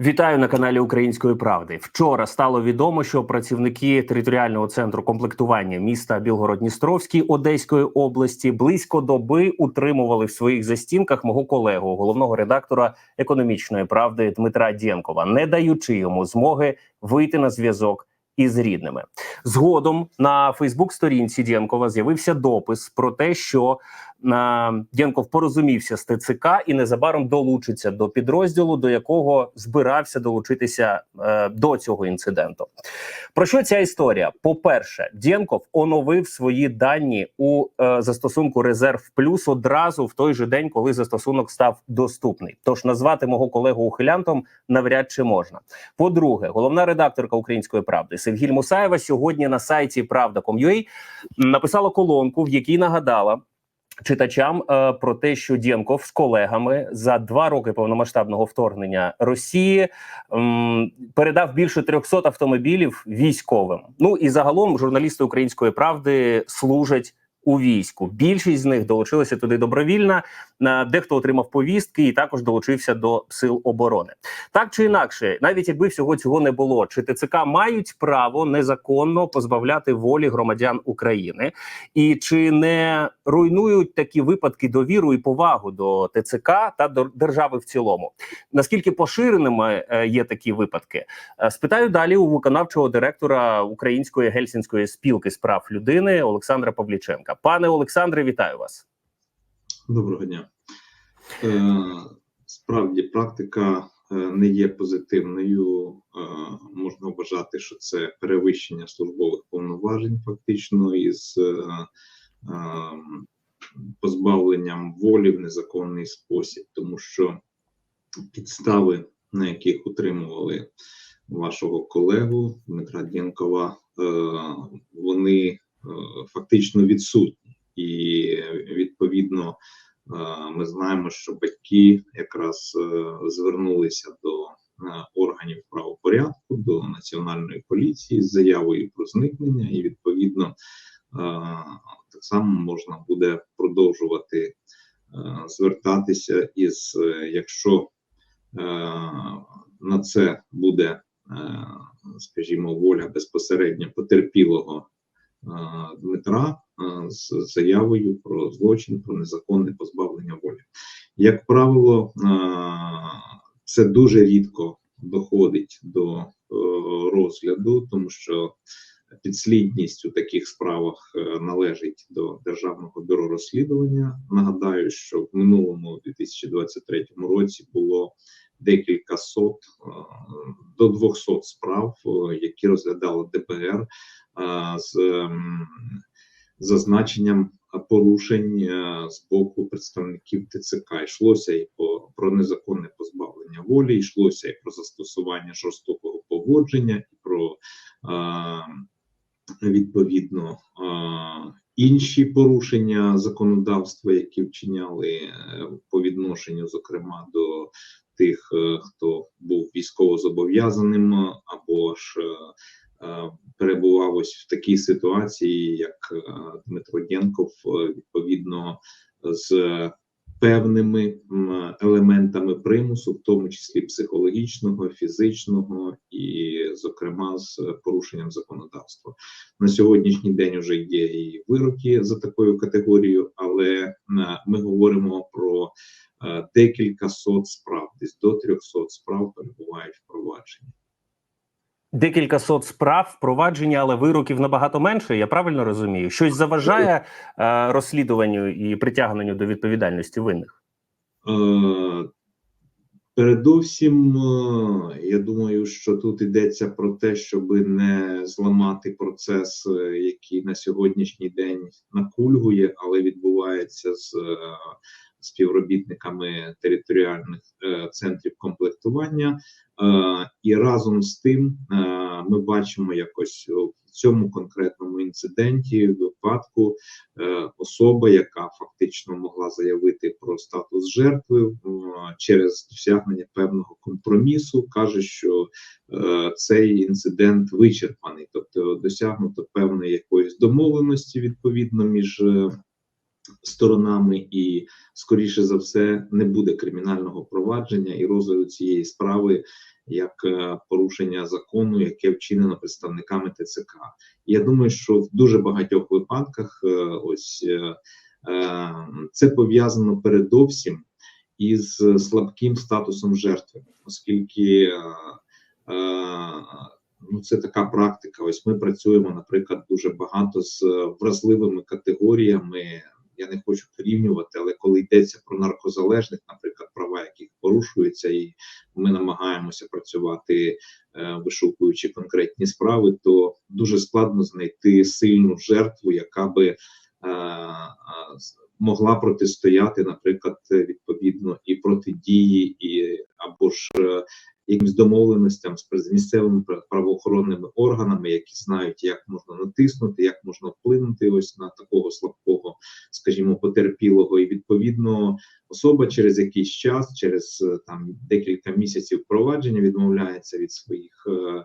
Вітаю на каналі Української правди. Вчора стало відомо, що працівники територіального центру комплектування міста Білгород-Дністровський Одеської області близько доби утримували в своїх застінках мого колегу, головного редактора економічної правди Дмитра Дєнкова, не даючи йому змоги вийти на зв'язок із рідними. Згодом на Фейсбук-сторінці Дєнкова з'явився допис про те, що на Дєнков порозумівся з ТЦК і незабаром долучиться до підрозділу, до якого збирався долучитися е, до цього інциденту. Про що ця історія? По-перше, Дєнков оновив свої дані у е, застосунку Резерв Плюс одразу в той же день, коли застосунок став доступний. Тож назвати мого колегу ухилянтом навряд чи можна. По-друге, головна редакторка Української правди Севгіль Мусаєва сьогодні на сайті Правда.com.ua написала колонку, в якій нагадала читачам е, про те, що Дєнков з колегами за два роки повномасштабного вторгнення Росії м, передав більше 300 автомобілів військовим. Ну і загалом журналісти Української правди служать. У війську більшість з них долучилася туди добровільно. Дехто отримав повістки і також долучився до сил оборони. Так чи інакше, навіть якби всього цього не було, чи ТЦК мають право незаконно позбавляти волі громадян України, і чи не руйнують такі випадки довіру і повагу до ТЦК та до держави в цілому? Наскільки поширеними е, є такі випадки? Е, Спитаю далі у виконавчого директора Української гельсінської спілки з прав людини Олександра Павліченка. Пане Олександре, вітаю вас. Доброго дня. Е, справді, практика е, не є позитивною. Е, можна вважати, що це перевищення службових повноважень, фактично, із е, е, позбавленням волі в незаконний спосіб, тому що підстави, на яких утримували вашого колегу Дмитра Дєнкова, е, вони фактично відсутні. І відповідно е, ми знаємо, що батьки якраз е, звернулися до е, органів правопорядку, до національної поліції з заявою про зникнення, і відповідно так само можна буде продовжувати звертатися із якщо на це буде, скажімо, воля безпосередньо потерпілого Дмитра е, з заявою про злочин, про незаконне позбавлення волі. Як правило, е, це дуже рідко доходить до е, розгляду, тому що підслідність у таких справах е, належить до Державного бюро розслідування. Нагадаю, що в минулому 2023 році було декілька сот е, до 200 справ, е, які розглядало ДБР е, з ем, зазначенням порушень е, з боку представників ТЦК. Йшлося і про незаконне позбавлення волі, йшлося і про застосування жорстокого поводження, і про відповідно інші порушення законодавства, які вчиняли е, по відношенню, зокрема до тих, е, хто був військовозобов'язаним, або ж перебував ось в такій ситуації, як е, Дмитро Дєнков, е, відповідно з певними елементами примусу, в тому числі психологічного, фізичного і, зокрема, з порушенням законодавства. На сьогоднішній день вже є і вироки за такою категорією, але е, ми говоримо про е, декілька сот справ, десь до 300 справ перебувають в провадженні. Декілька сот справ впровадження, але вироків набагато менше. Я правильно розумію? Щось заважає е, розслідуванню і притягненню до відповідальності винних. Е, Передовсім, е, я думаю, що тут йдеться про те, щоб не зламати процес, е, який на сьогоднішній день накульгує, але відбувається з е, співробітниками територіальних центрів комплектування. Е, І разом з тим е, ми бачимо якось в цьому конкретному інциденті випадку е, особа, яка фактично могла заявити про статус жертви е, через досягнення певного компромісу, каже, що е, цей інцидент вичерпаний, тобто досягнуто певної якоїсь домовленості відповідно між е, сторонами, і скоріше за все не буде кримінального провадження і розгляду цієї справи як е, порушення закону, яке вчинено представниками ТЦК. Я думаю, що в дуже багатьох випадках е, ось е, це пов'язано передовсім із слабким статусом жертви, оскільки ну, це така практика. Ось ми працюємо, наприклад, дуже багато з вразливими категоріями. Я не хочу порівнювати, але коли йдеться про наркозалежних, наприклад, права яких порушуються, і ми намагаємося працювати, е, вишукуючи конкретні справи, то дуже складно знайти сильну жертву, яка би е, могла протистояти, наприклад, відповідно і протидії, і або ж якимсь домовленостям з місцевими правоохоронними органами, які знають, як можна натиснути, як можна вплинути ось на такого слабкого, скажімо, потерпілого, і відповідно особа через якийсь час, через е, там декілька місяців провадження відмовляється від своїх. е, е,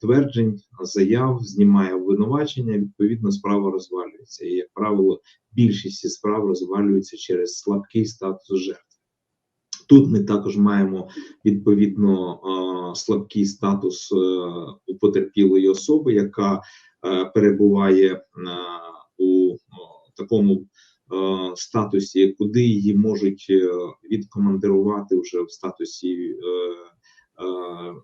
Тверджень, заяв, знімає обвинувачення, відповідно, справа розвалюється. І, як правило, більшість справ розвалюється через слабкий статус жертви. Тут ми також маємо відповідно слабкий статус е, у потерпілої особи, яка е, перебуває е, у такому статусі, куди її можуть відкомандирувати вже в статусі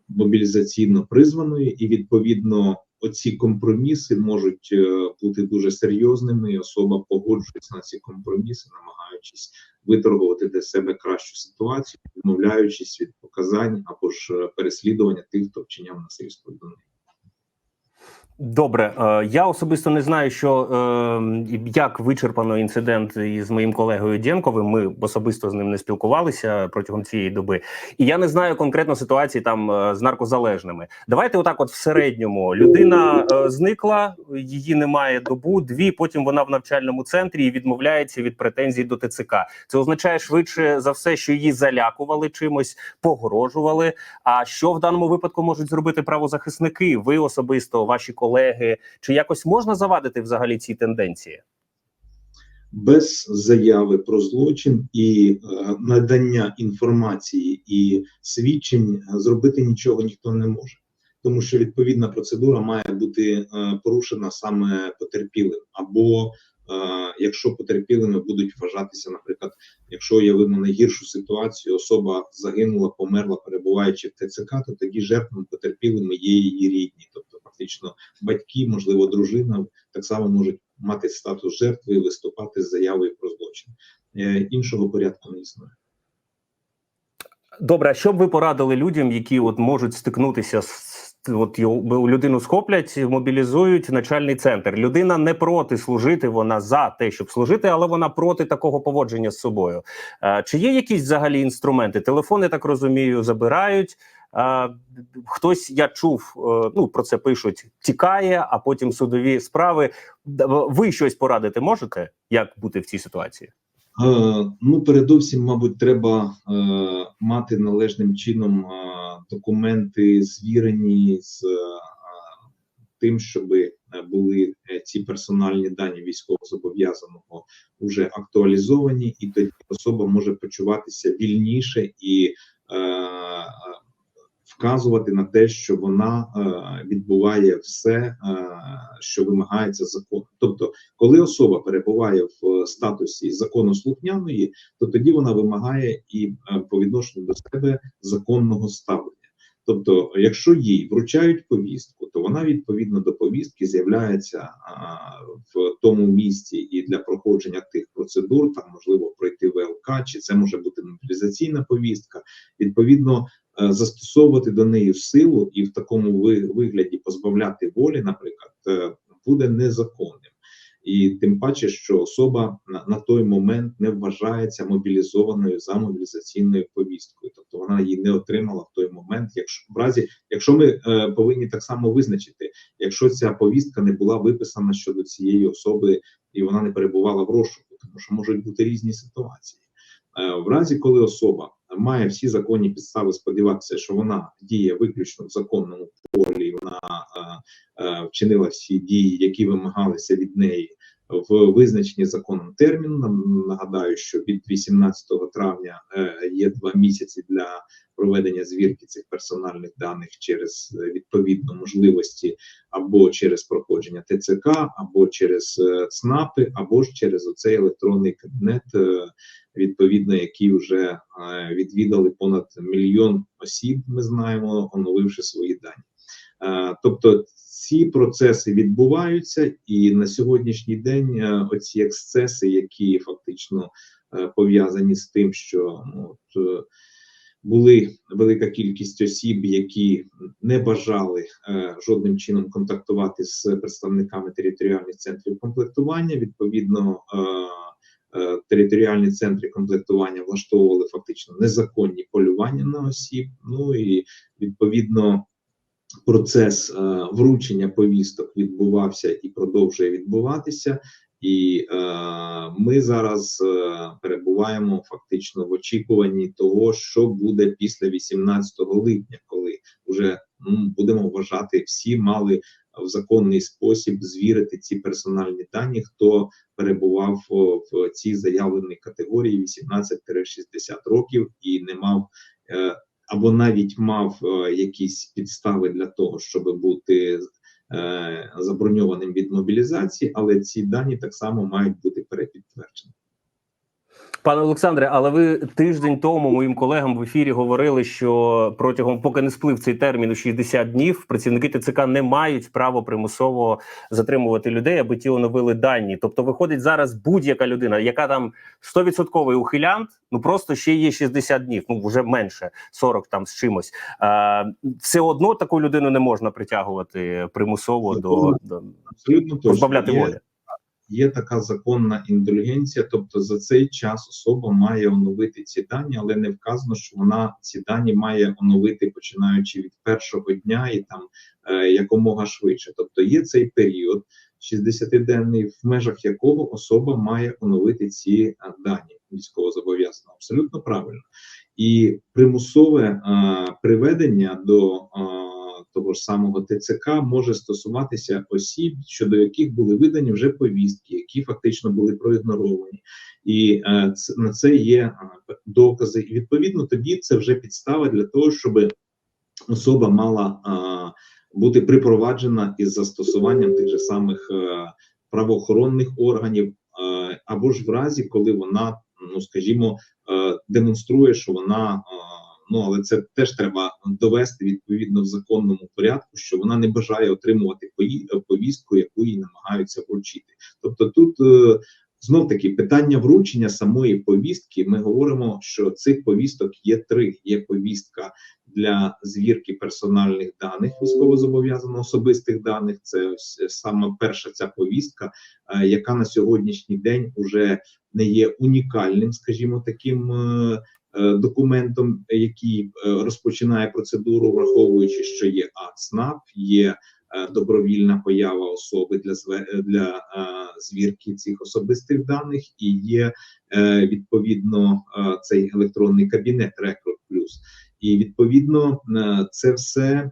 мобілізаційно призваної, і відповідно оці компроміси можуть е, бути дуже серйозними. і Особа погоджується на ці компроміси, намагаючись виторгувати для себе кращу ситуацію, відмовляючись від показань або ж е, переслідування тих, хто вчиняв насильство до них. Добре, е, я особисто не знаю, що е, як вичерпано інцидент із моїм колегою Дєнковим. Ми особисто з ним не спілкувалися протягом цієї доби, і я не знаю конкретно ситуації там е, з наркозалежними. Давайте, отак, от в середньому людина зникла, її немає добу, дві. Потім вона в навчальному центрі і відмовляється від претензій до ТЦК. Це означає швидше за все, що її залякували чимось, погрожували. А що в даному випадку можуть зробити правозахисники? Ви особисто, ваші колеги, чи якось можна завадити взагалі ці тенденції? без заяви про злочин і е, надання інформації і свідчень е, зробити нічого ніхто не може, тому що відповідна процедура має бути е, порушена саме потерпілим, або е, якщо потерпілими будуть вважатися, наприклад, якщо уявимо найгіршу ситуацію, особа загинула, померла, перебуваючи в ТЦК, то тоді жертвами потерпілими є її рідні, тобто фактично батьки, можливо, дружина так само можуть мати статус жертви і виступати з заявою про злочин. Е, іншого порядку не існує. Добре, а що б ви порадили людям, які от можуть стикнутися з от його- людину схоплять, мобілізують начальний центр. Людина не проти служити, вона за те, щоб служити, але вона проти такого поводження з собою. Е, Чи є якісь взагалі інструменти? Телефони, так розумію, забирають. Е, Хтось я чув, е, ну про це пишуть, тікає, а потім судові справи. Ви щось порадити можете, як бути в цій ситуації? Е, ну, передовсім, мабуть, треба е, мати належним чином е, документи звірені з е, тим, щоб були е, ці персональні дані військовозобов'язаного вже актуалізовані, і тоді особа може почуватися вільніше і е, е, вказувати на те, що вона е, відбуває все, е, що вимагається законом. Тобто, коли особа перебуває в статусі законослухняної, то тоді вона вимагає і е, по відношенню до себе законного ставлення. Тобто, якщо їй вручають повістку, то вона відповідно до повістки з'являється в тому місці і для проходження тих процедур, там можливо пройти ВЛК, чи це може бути мобілізаційна повістка. Відповідно, е, застосовувати до неї силу і в такому ви- вигляді позбавляти волі, наприклад, е, буде незаконним. І тим паче, що особа на, на той момент не вважається мобілізованою за мобілізаційною повісткою, тобто вона її не отримала в той момент. Якщо в разі, якщо ми е, повинні так само визначити, якщо ця повістка не була виписана щодо цієї особи і вона не перебувала в розшуку, тому що можуть бути різні ситуації. Е, в разі, коли особа має всі законні підстави сподіватися, що вона діє виключно в законному полі, вона е, е, вчинила всі дії, які вимагалися від неї в визначені законом термін. Нагадаю, що від 18 травня е, є два місяці для проведення звірки цих персональних даних через е, відповідно можливості або через проходження ТЦК, або через е, ЦНАПи, або ж через оцей електронний кабінет, відповідно, який вже відвідали понад мільйон осіб. Ми знаємо, оновивши свої дані. Е, Тобто ці процеси відбуваються, і на сьогоднішній день е, оці ексцеси, які фактично е, пов'язані з тим, що ну, от, були велика кількість осіб, які не бажали е, жодним чином контактувати з представниками територіальних центрів комплектування. Відповідно, е, е, територіальні центри комплектування влаштовували фактично незаконні полювання на осіб. Ну і відповідно. Процес е, вручення повісток відбувався і продовжує відбуватися, і е, ми зараз е, перебуваємо фактично в очікуванні того, що буде після 18 липня, коли вже ну, будемо вважати, всі мали в законний спосіб звірити ці персональні дані, хто перебував в цій заявленій категорії 18-60 років і не мав. Е, або навіть мав е, якісь підстави для того, щоб бути е, заброньованим від мобілізації, але ці дані так само мають бути перепідтверджені. Пане Олександре, але ви тиждень тому моїм колегам в ефірі говорили, що протягом, поки не сплив цей термін у 60 днів, працівники ТЦК не мають права примусово затримувати людей, аби ті оновили дані. Тобто, виходить зараз будь-яка людина, яка там 100% ухилянт, ну просто ще є 60 днів, ну вже менше 40 там з чимось. А, все одно таку людину не можна притягувати примусово до, до позбавляти волі. Є така законна індульгенція, тобто за цей час особа має оновити ці дані, але не вказано, що вона ці дані має оновити починаючи від першого дня і там е, якомога швидше. Тобто є цей період 60-денний, в межах якого особа має оновити ці е, дані військовозобов'язаного. Абсолютно правильно. І примусове е, приведення до е, того ж самого ТЦК може стосуватися осіб, щодо яких були видані вже повістки, які фактично були проігноровані, і е, на це є е, докази. І відповідно тоді це вже підстава для того, щоб особа мала е, бути припроваджена із застосуванням тих же самих правоохоронних органів, або ж в разі, коли вона, ну скажімо, демонструє, що вона. Ну, але це теж треба довести відповідно в законному порядку, що вона не бажає отримувати е, повістку, яку їй намагаються вручити. Тобто, тут е, знов таки питання вручення самої повістки. Ми говоримо, що цих повісток є три: є повістка для звірки персональних даних військовозобов'язаного особистих даних. Це ось е, саме перша ця повістка, е, яка на сьогоднішній день уже не є унікальним, скажімо, таким. Е, Документом, який е, розпочинає процедуру, враховуючи, що є АЦНАП, є е, добровільна поява особи для для звірки цих особистих даних, і є відповідно цей електронний кабінет Рекрут Плюс. І відповідно це все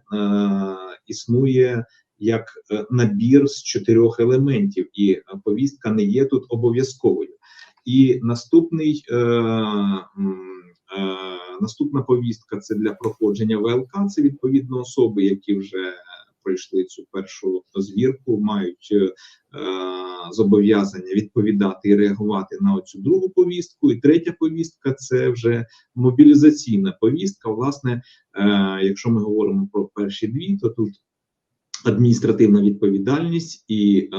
існує як набір з чотирьох елементів, і повістка не є тут обов'язковою. І наступний наступна повістка це для проходження ВЛК. Це відповідно особи, які вже пройшли цю першу звірку, мають е, зобов'язання відповідати і реагувати на цю другу повістку. І третя повістка це вже мобілізаційна повістка. Власне, е, якщо ми говоримо про перші дві, то тут адміністративна відповідальність і е,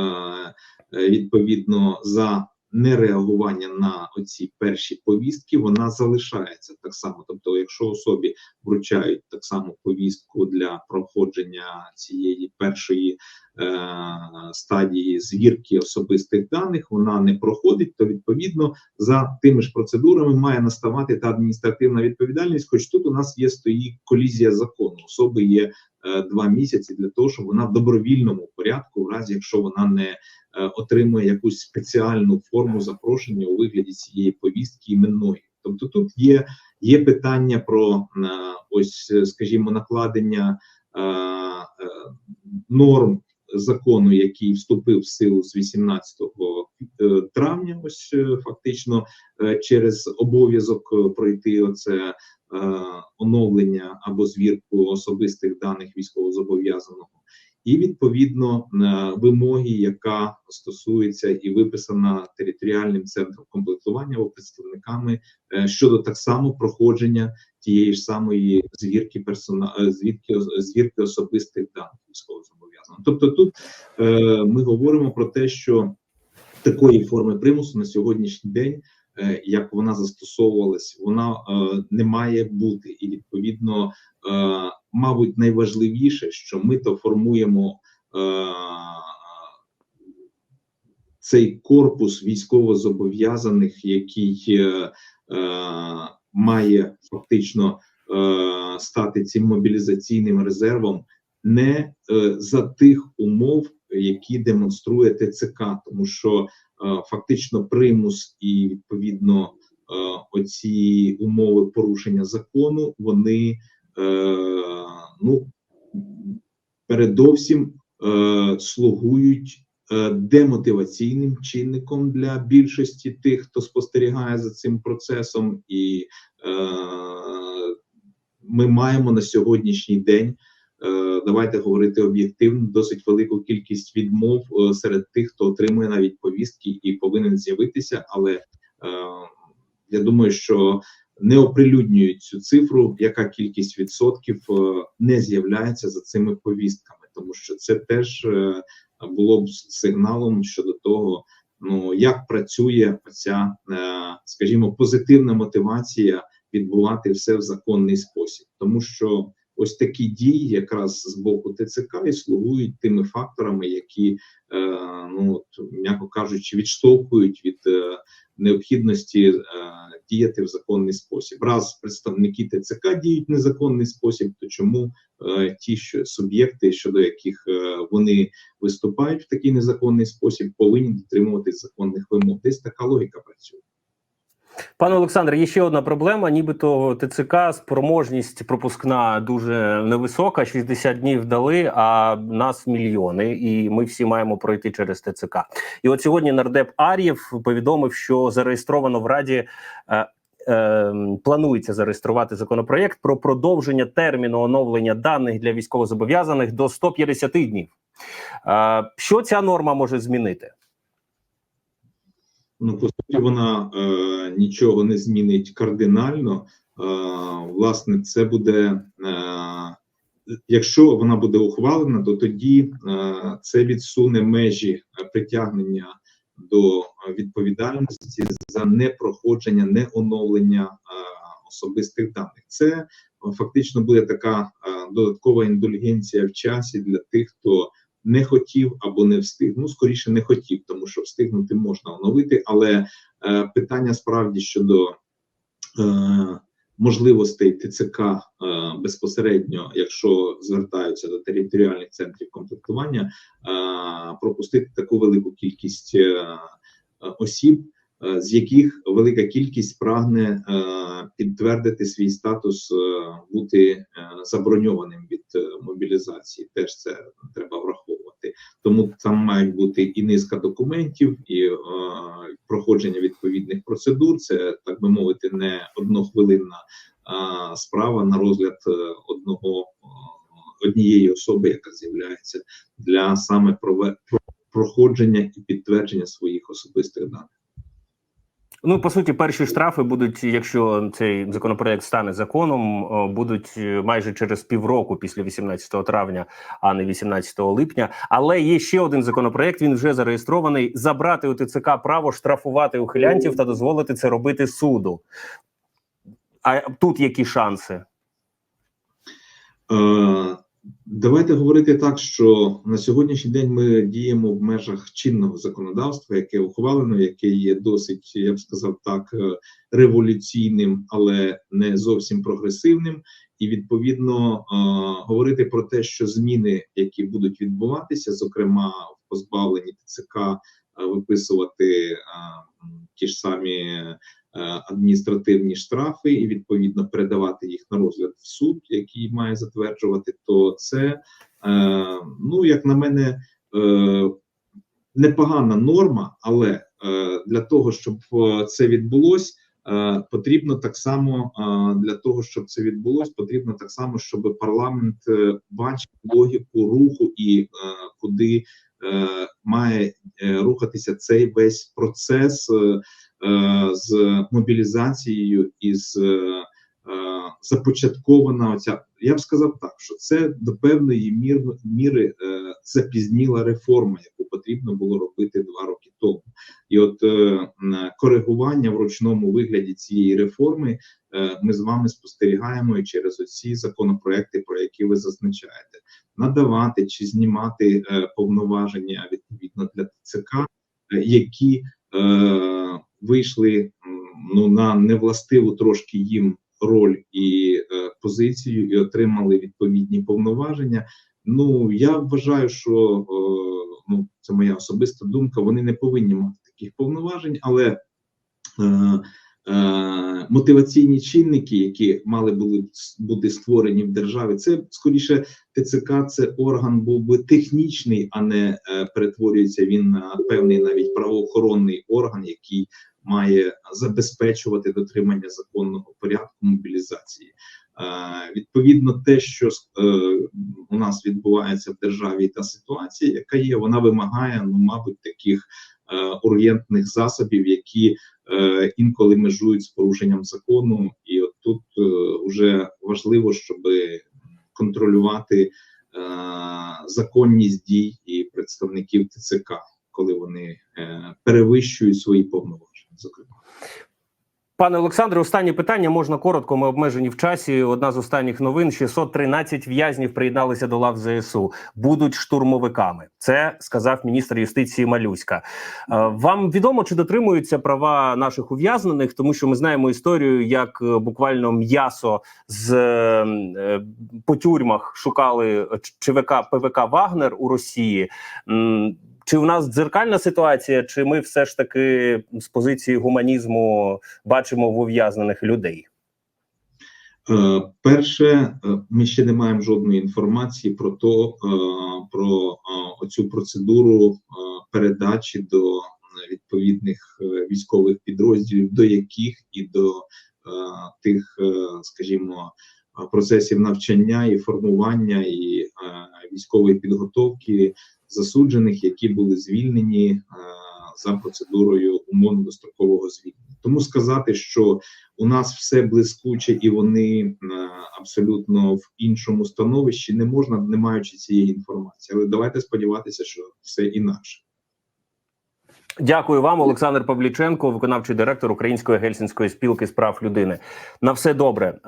е, відповідно за нереагування на оці перші повістки, вона залишається так само. Тобто, якщо особі вручають так само повістку для проходження цієї першої е, стадії звірки особистих даних, вона не проходить, то відповідно за тими ж процедурами має наставати та адміністративна відповідальність. Хоч тут у нас є стоїть колізія закону. Особи є два місяці для того, щоб вона в добровільному порядку, в разі якщо вона не е, отримує якусь спеціальну форму запрошення у вигляді цієї повістки іменної. Тобто тут є, є питання про е, ось, е, скажімо, накладення е, е, норм закону, який вступив в силу з 18 е, травня. Ось е, фактично е, через обов'язок е, пройти оце е, оновлення або звірку особистих даних військовозобов'язаного, і відповідно е, вимоги, яка стосується і виписана територіальним центром комплектування або представниками е, щодо так само проходження тієї ж самої звірки персона е, звірки, особистих даних військовозобов'язаного. Тобто, тут е, ми говоримо про те, що такої форми примусу на сьогоднішній день, е, як вона застосовувалась, вона е, не має бути, і відповідно, е, мабуть, найважливіше, що ми то формуємо. Е, цей корпус військовозобов'язаних, який е, е, має фактично е, стати цим мобілізаційним резервом, не е, за тих умов, які демонструє ТЦК, тому що е, фактично примус і відповідно е, оці умови порушення закону, вони е, ну передовсім слугують демотиваційним чинником для більшості тих, хто спостерігає за цим процесом, і е, ми маємо на сьогоднішній день. Е, Давайте говорити об'єктивно, досить велику кількість відмов е, серед тих, хто отримує навіть повістки і повинен з'явитися. Але е, я думаю, що не оприлюднюють цю цифру, яка кількість відсотків не з'являється за цими повістками, тому що це теж було б сигналом щодо того, ну як працює ця, скажімо, позитивна мотивація відбувати все в законний спосіб, тому що ось такі дії, якраз з боку ТЦК, і слугують тими факторами, які, е, ну от, м'яко кажучи, відштовхують від е, необхідності е, діяти в законний спосіб. Раз представники ТЦК діють в незаконний спосіб, то чому ті що суб'єкти, щодо яких вони виступають в такий незаконний спосіб, повинні дотримуватись законних вимог? Десь така логіка працює. Пане Олександре, є ще одна проблема. Нібито ТЦК спроможність пропускна дуже невисока. 60 днів дали, а нас мільйони, і ми всі маємо пройти через ТЦК. І от сьогодні нардеп Ар'єв повідомив, що зареєстровано в Раді. Е, е, Планується зареєструвати законопроєкт про продовження терміну оновлення даних для військовозобов'язаних до 150 днів. Е, Що ця норма може змінити? Ну, по суті, вона е, нічого не змінить кардинально. Е, власне, це буде, е, якщо вона буде ухвалена, то тоді е, це відсуне межі притягнення до відповідальності за непроходження, неоновлення е, особистих даних. Це фактично буде така е, додаткова індульгенція в часі для тих, хто не хотів або не встиг. Ну скоріше не хотів, тому що встигнути можна оновити. Але е, питання справді щодо е, можливостей ТЦК е, безпосередньо, якщо звертаються до територіальних центрів комплектування, е, пропустити таку велику кількість е, осіб. Е, З яких велика кількість прагне е, підтвердити свій статус, е, бути заброньованим від мобілізації, теж це треба враховувати. Тому там мають бути і низка документів, і проходження відповідних процедур. Це так би мовити, не однохвилинна справа на розгляд одного однієї особи, яка з'являється для саме проходження і підтвердження своїх особистих даних. Ну, по суті, перші штрафи будуть, якщо цей законопроект стане законом, будуть е, майже через півроку після 18 травня, а не 18 липня. Але є ще один законопроект. Він вже зареєстрований: забрати у ТЦК право штрафувати ухилянтів та дозволити це робити суду. А тут які шанси? Давайте говорити так, що на сьогоднішній день ми діємо в межах чинного законодавства, яке ухвалено, яке є досить, я б сказав так, е, революційним, але не зовсім прогресивним. І відповідно е, говорити про те, що зміни, які будуть відбуватися, зокрема в позбавленні ТЦК, е, виписувати ті ж самі адміністративні штрафи і відповідно передавати їх на розгляд в суд, який має затверджувати, то це, е, ну як на мене, е, непогана норма, але е, для того, щоб е, це відбулось, е, потрібно так само е, для того, щоб це відбулось, потрібно так само, щоб парламент е, бачив логіку руху і е, куди е, має е, рухатися цей весь процес е, е, з мобілізацією і з е, е, започаткована оця. Я б сказав так, що це до певної мір, міри е, запізніла реформа, яку потрібно було робити два роки тому. І от е, коригування в ручному вигляді цієї реформи е, ми з вами спостерігаємо і через оці законопроекти, про які ви зазначаєте, надавати чи знімати е, повноваження відповідно для ТЦК, е, які е, вийшли ну на невластиву трошки їм роль і е, позицію, і отримали відповідні повноваження. Ну я вважаю, що е, ну це моя особиста думка. Вони не повинні мати таких повноважень, але е, е, мотиваційні чинники, які мали були бути створені в державі, це скоріше ТЦК. Це орган був би технічний, а не е, перетворюється він на певний навіть правоохоронний орган, який має забезпечувати дотримання законного порядку мобілізації. Е, відповідно, те, що е, у нас відбувається в державі, та ситуація, яка є, вона вимагає, ну, мабуть, таких е, ургентних засобів, які е, інколи межують з порушенням закону, і от тут е, вже важливо, щоб контролювати е, законність дій і представників ТЦК, коли вони е, перевищують свої повноваження. Зокрема. Пане Олександре, останнє питання можна коротко. Ми обмежені в часі. Одна з останніх новин: 613 в'язнів приєдналися до лав ЗСУ. Будуть штурмовиками. Це сказав міністр юстиції Малюська. Е, Вам відомо чи дотримуються права наших ув'язнених, тому що ми знаємо історію, як е, буквально м'ясо з е, по тюрмах шукали ЧВК ПВК Вагнер у Росії. Чи у нас дзеркальна ситуація, чи ми все ж таки з позиції гуманізму бачимо в ув'язнених людей? Е, Перше, е, ми ще не маємо жодної інформації про то, е, про оцю процедуру передачі до відповідних військових підрозділів, до яких і до тих, скажімо, процесів навчання і формування і військової підготовки засуджених, які були звільнені е, за процедурою умовно дострокового звільнення. Тому сказати, що у нас все блискуче і вони е, абсолютно в іншому становищі не можна, не маючи цієї інформації. Але давайте сподіватися, що все інакше. Дякую вам, Олександр Павліченко, виконавчий директор Української гельсінської спілки з прав людини. На все добре. Е,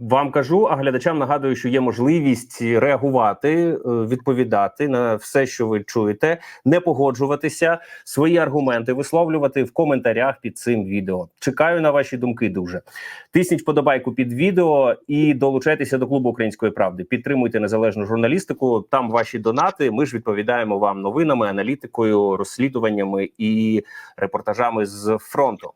вам кажу, а глядачам нагадую, що є можливість реагувати, е, відповідати на все, що ви чуєте, не погоджуватися, свої аргументи висловлювати в коментарях під цим відео. Чекаю на ваші думки. Дуже тисніть вподобайку під відео і долучайтеся до клубу української правди. Підтримуйте незалежну журналістику. Там ваші донати. Ми ж відповідаємо вам новинами, аналітикою, розслідуваннями і репортажами з фронту.